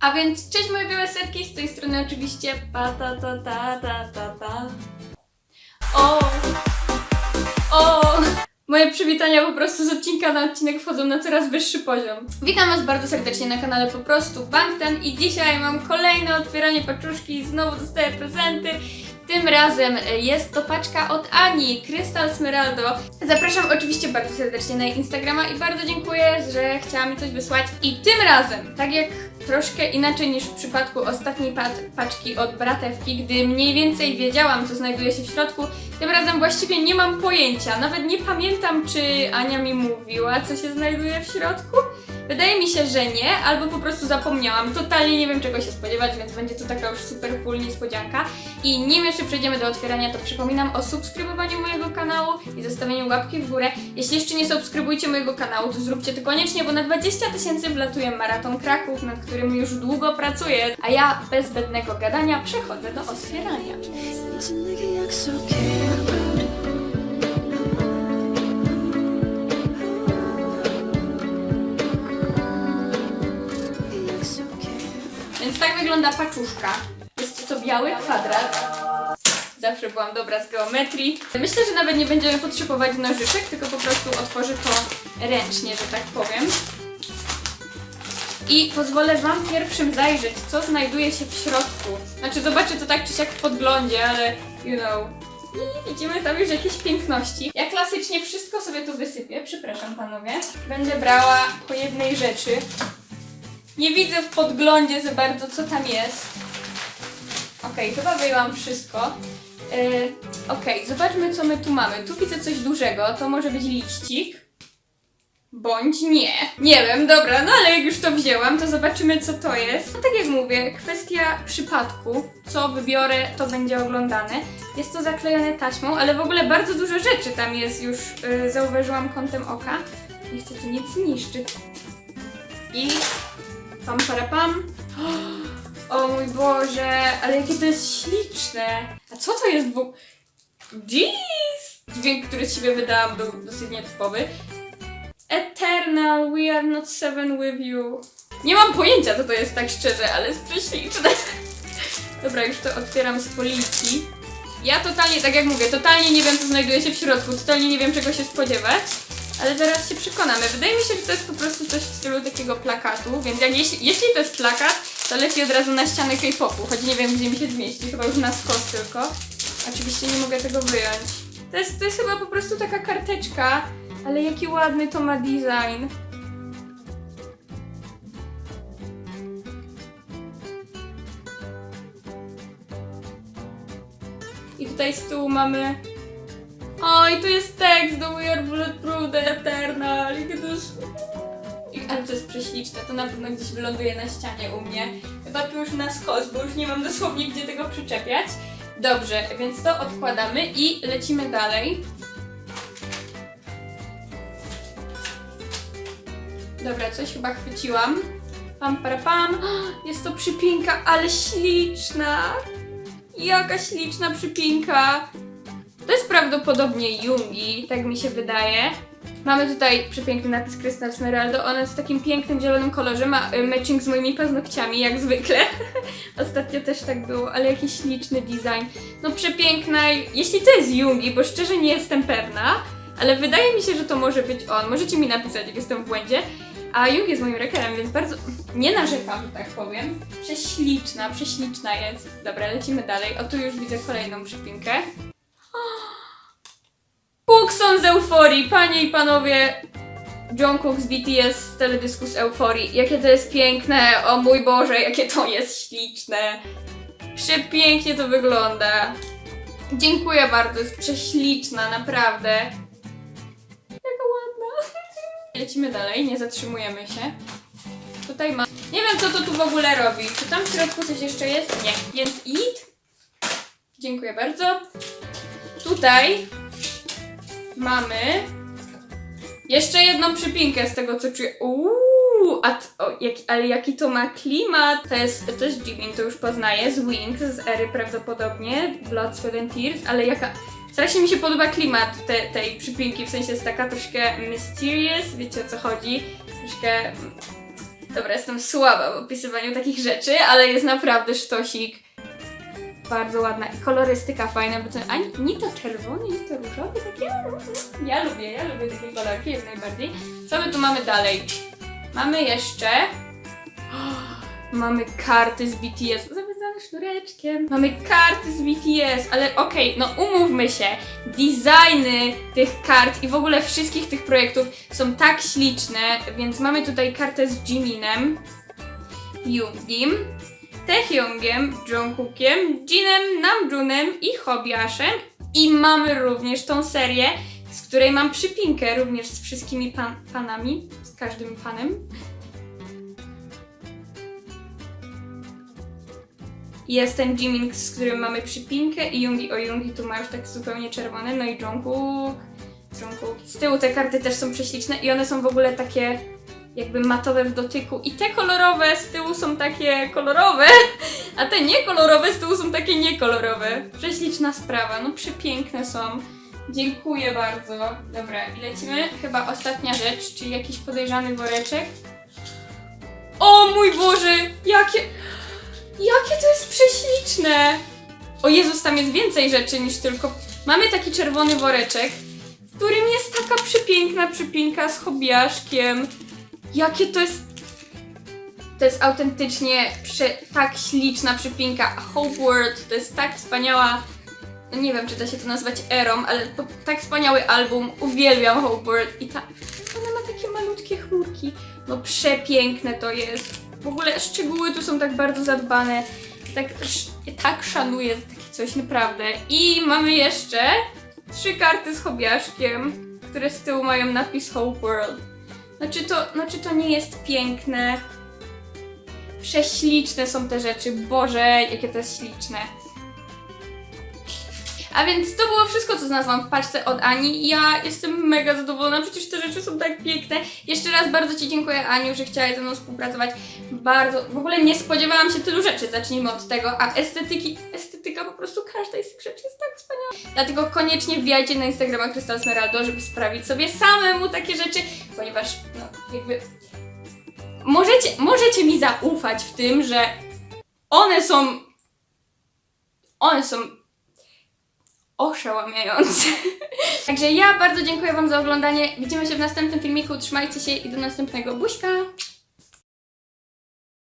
A więc cześć moje białe serki, z tej strony oczywiście ta ta ta ta. O! O! Moje przywitania po prostu z odcinka na odcinek wchodzą na coraz wyższy poziom. Witam Was bardzo serdecznie na kanale po prostu Bangtan i dzisiaj mam kolejne otwieranie paczuszki, znowu dostaję prezenty. Tym razem e, jest to paczka od Ani, Krystal Smeraldo. Zapraszam oczywiście bardzo serdecznie na Instagrama i bardzo dziękuję, że chciała mi coś wysłać. I tym razem, tak jak troszkę inaczej niż w przypadku ostatniej pa- paczki od Bratewki, gdy mniej więcej wiedziałam, co znajduje się w środku, tym razem właściwie nie mam pojęcia. Nawet nie pamiętam, czy Ania mi mówiła, co się znajduje w środku. Wydaje mi się, że nie, albo po prostu zapomniałam. Totalnie nie wiem, czego się spodziewać, więc będzie to taka już super full niespodzianka. I nim jeszcze przejdziemy do otwierania, to przypominam o subskrybowaniu mojego kanału i zostawieniu łapki w górę. Jeśli jeszcze nie subskrybujcie mojego kanału, to zróbcie to koniecznie, bo na 20 tysięcy wlatuje Maraton Kraków, nad którym już długo pracuję. A ja bez zbędnego gadania przechodzę do otwierania. Wygląda paczuszka. Jest to biały kwadrat. Zawsze byłam dobra z geometrii. Myślę, że nawet nie będziemy potrzebować nożyczek, tylko po prostu otworzę to ręcznie, że tak powiem. I pozwolę Wam pierwszym zajrzeć, co znajduje się w środku. Znaczy, zobaczę to tak czy siak w podglądzie, ale you know. I widzimy tam już jakieś piękności. Ja klasycznie wszystko sobie tu wysypię, przepraszam panowie. Będę brała po jednej rzeczy. Nie widzę w podglądzie za bardzo, co tam jest. Okej, chyba wyjęłam wszystko. Yy, Okej, zobaczmy, co my tu mamy. Tu widzę coś dużego, to może być liścik. Bądź nie. Nie wiem, dobra, no ale jak już to wzięłam, to zobaczymy, co to jest. No tak jak mówię, kwestia przypadku. Co wybiorę, to będzie oglądane. Jest to zaklejone taśmą, ale w ogóle bardzo dużo rzeczy tam jest, już yy, zauważyłam kątem oka. Nie chcę tu nic zniszczyć. I Pam para pam. O mój Boże, ale jakie to jest śliczne. A co to jest w? Jeez! Dźwięk, który z siebie wydałam, był dosyć nietypowy. Eternal, we are not seven with you. Nie mam pojęcia, co to jest tak szczerze, ale jest prześliczne. Dobra, już to otwieram z foliki. Ja totalnie, tak jak mówię, totalnie nie wiem, co znajduje się w środku, totalnie nie wiem, czego się spodziewać. Ale zaraz się przekonamy. Wydaje mi się, że to jest po prostu coś w stylu takiego plakatu, więc jak, jeśli, jeśli to jest plakat, to leci od razu na ścianę K-popu, choć nie wiem, gdzie mi się zmieści, chyba już na skos tylko. Oczywiście nie mogę tego wyjąć. To jest, to jest chyba po prostu taka karteczka, ale jaki ładny to ma design. I tutaj z tyłu mamy o, i tu jest tekst do We are prześliczne, to na pewno gdzieś wyląduje na ścianie u mnie. Chyba tu już na skos, bo już nie mam dosłownie gdzie tego przyczepiać. Dobrze, więc to odkładamy i lecimy dalej. Dobra, coś chyba chwyciłam. Pam, para, pam. Jest to przypinka, ale śliczna. Jaka śliczna przypinka. To jest prawdopodobnie Jungi, tak mi się wydaje. Mamy tutaj przepiękny napis Crystal Smeraldo. Ona jest w takim pięknym zielonym kolorze, ma y, matching z moimi paznokciami, jak zwykle. Ostatnio też tak było, ale jaki śliczny design. No przepiękna, jeśli to jest Jungi, bo szczerze nie jestem pewna, ale wydaje mi się, że to może być on. Możecie mi napisać, jak jestem w błędzie. A Jungi jest moim rekerem, więc bardzo nie narzekam, że tak powiem. Prześliczna, prześliczna jest. Dobra, lecimy dalej. O, tu już widzę kolejną przypinkę. Cookson z Euforii, panie i panowie. Jungkook z BTS z teledysku z Euforii. Jakie to jest piękne, o mój Boże, jakie to jest śliczne. Przepięknie to wygląda. Dziękuję bardzo, jest prześliczna, naprawdę. Jaka ładna. Lecimy dalej, nie zatrzymujemy się. Tutaj ma... Nie wiem, co to tu w ogóle robi. Czy tam w środku coś jeszcze jest? Nie. Więc idź. Dziękuję bardzo. Tutaj mamy jeszcze jedną przypinkę z tego co czuję. Uuu, a o, jaki, ale jaki to ma klimat? To jest, jest Jimin, to już poznaję, z Wings, z Ery prawdopodobnie, Blood, Sweat and Tears, ale jaka... Strasznie mi się podoba klimat te, tej przypinki, w sensie jest taka troszkę mysterious, wiecie o co chodzi, troszkę Dobra, jestem słaba w opisywaniu takich rzeczy, ale jest naprawdę sztosik. Bardzo ładna i kolorystyka fajna, bo to ani ni to czerwony, ni to różowy, takie... Ja lubię, ja lubię takie kolorki jak najbardziej. Co my tu mamy dalej? Mamy jeszcze... Mamy karty z BTS, zawiązane sznureczkiem. Mamy karty z BTS, ale okej, no umówmy się. Designy tych kart i w ogóle wszystkich tych projektów są tak śliczne, więc mamy tutaj kartę z Jiminem, Yoongim, Taehyungiem, Jungkookiem, Jinem, Namjoonem i Hobiaszem. I mamy również tą serię, z której mam przypinkę również z wszystkimi pan panami, z każdym panem. Jest ten Jimin, z którym mamy przypinkę i Jungi o Jungi tu ma już tak zupełnie czerwone, no i Jungkook, Jungkook. Z tyłu te karty też są prześliczne i one są w ogóle takie jakby matowe w dotyku i te kolorowe z tyłu są takie kolorowe, a te niekolorowe z tyłu są takie niekolorowe. Prześliczna sprawa, no przepiękne są. Dziękuję bardzo. Dobra, i lecimy. Chyba ostatnia rzecz, czyli jakiś podejrzany woreczek. O mój Boże, jakie... Jakie to jest prześliczne! O Jezus, tam jest więcej rzeczy niż tylko... Mamy taki czerwony woreczek, w którym jest taka przepiękna przypinka z hobiaszkiem. Jakie to jest... To jest autentycznie prze... tak śliczna przypinka. Hope World to jest tak wspaniała... No nie wiem, czy da się to nazwać erą, ale tak wspaniały album. Uwielbiam Hope World i ta... Ona ma takie malutkie chmurki. No przepiękne to jest. W ogóle szczegóły tu są tak bardzo zadbane. Tak, tak szanuję takie coś naprawdę. I mamy jeszcze trzy karty z hobiaszkiem, które z tyłu mają napis Hope World. No czy to, no czy to nie jest piękne? Prześliczne są te rzeczy. Boże, jakie to jest śliczne. A więc to było wszystko, co znalazłam w paczce od Ani. Ja jestem mega zadowolona, przecież te rzeczy są tak piękne. Jeszcze raz bardzo Ci dziękuję, Aniu, że chciałaś ze mną współpracować. Bardzo, w ogóle nie spodziewałam się tylu rzeczy, zacznijmy od tego. A estetyki, estetyka po prostu każdej z tych rzeczy jest tak wspaniała. Dlatego koniecznie wbijajcie na Instagrama Krystal Smeraldo, żeby sprawić sobie samemu takie rzeczy, ponieważ, no, jakby... Możecie, możecie mi zaufać w tym, że one są... One są oszałamiające. Także ja bardzo dziękuję Wam za oglądanie. Widzimy się w następnym filmiku. Trzymajcie się i do następnego. Buźka!